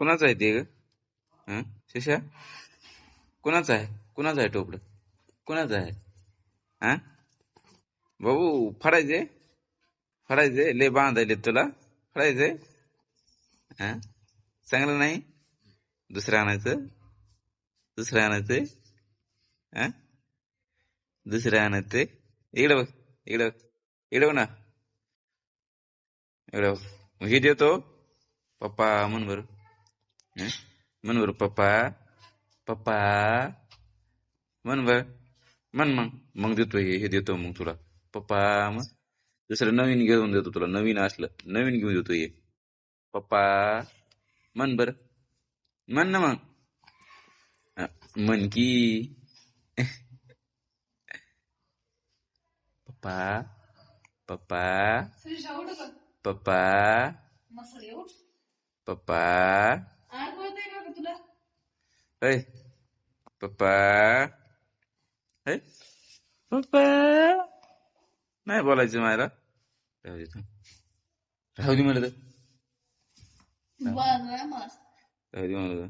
कुणाचं आहे ते ग? शिशा कुणाचं आहे? कुणाचं आहे टोपलं? कुणाचं आहे? हा? भाऊ फडायचे? फडायचे? ले बांधायले तुला? फडायचे? हा? चांगलं नाही? दुसरं आणायचं? दुसरं आणायचं? हा? दुसरं आणायचं? इकडे बघ इकडे बघ इकडे बघ ना. इकडे बघ. हे देतो पप्पा म्हण बरं. म्हण बरं पप्पा पप्पा म्हण बर म्हण मग मग देतो हे हे देतो मग तुला पप्पा मग दुसरं नवीन घेऊन देतो तुला नवीन असलं नवीन घेऊन देतो हे पप्पा म्हण बर म्हण ना मग म्हण की पप्पा पप्पा. पप्पा पप्पा Hei, पप्पा हे पप्पा नाही बोलायचं मला राहू दे. राहू दे मस्त राहू दे तर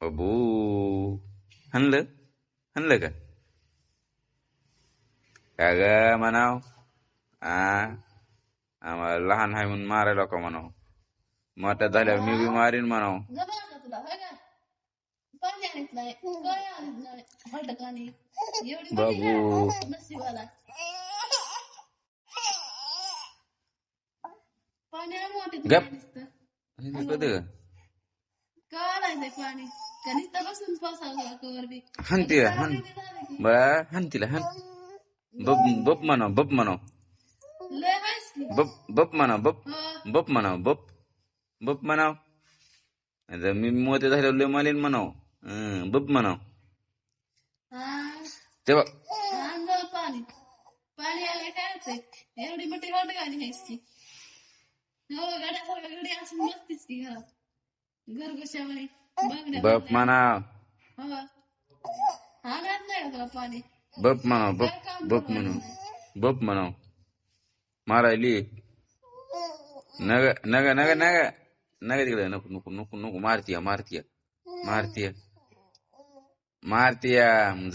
अबू हनलं हनलं का का ग म्हणाव आ आम्हाला लहान आहे म्हणून मारायला का म्हणाव मोठ्या झाल्यावर मी बी मारीन म्हणाव तुला होय का? पाणी काय एवढी नशिबाला. पाणी मोठी हे का? पाणी? कवर बी? हन हन. बप बप बप बप बप बप. बप म्हणाव बप बप म्हणाव. आता मी मोठे झाल्यावर लय मालीन म्हणाव. बप म्हणाव. तेव्हा पाणी पाणी आलं काय एवढी मोठी असून की घरात बप म्हणाव. आणत नाही तुला पाणी बप म्हणाव बप बप म्हणू म्हणाव बप म्हणाव. मारायली. नग नग नग नग. नग तिकडे नको नको नको नको मारतीया मारतीया मारतीया मारतीया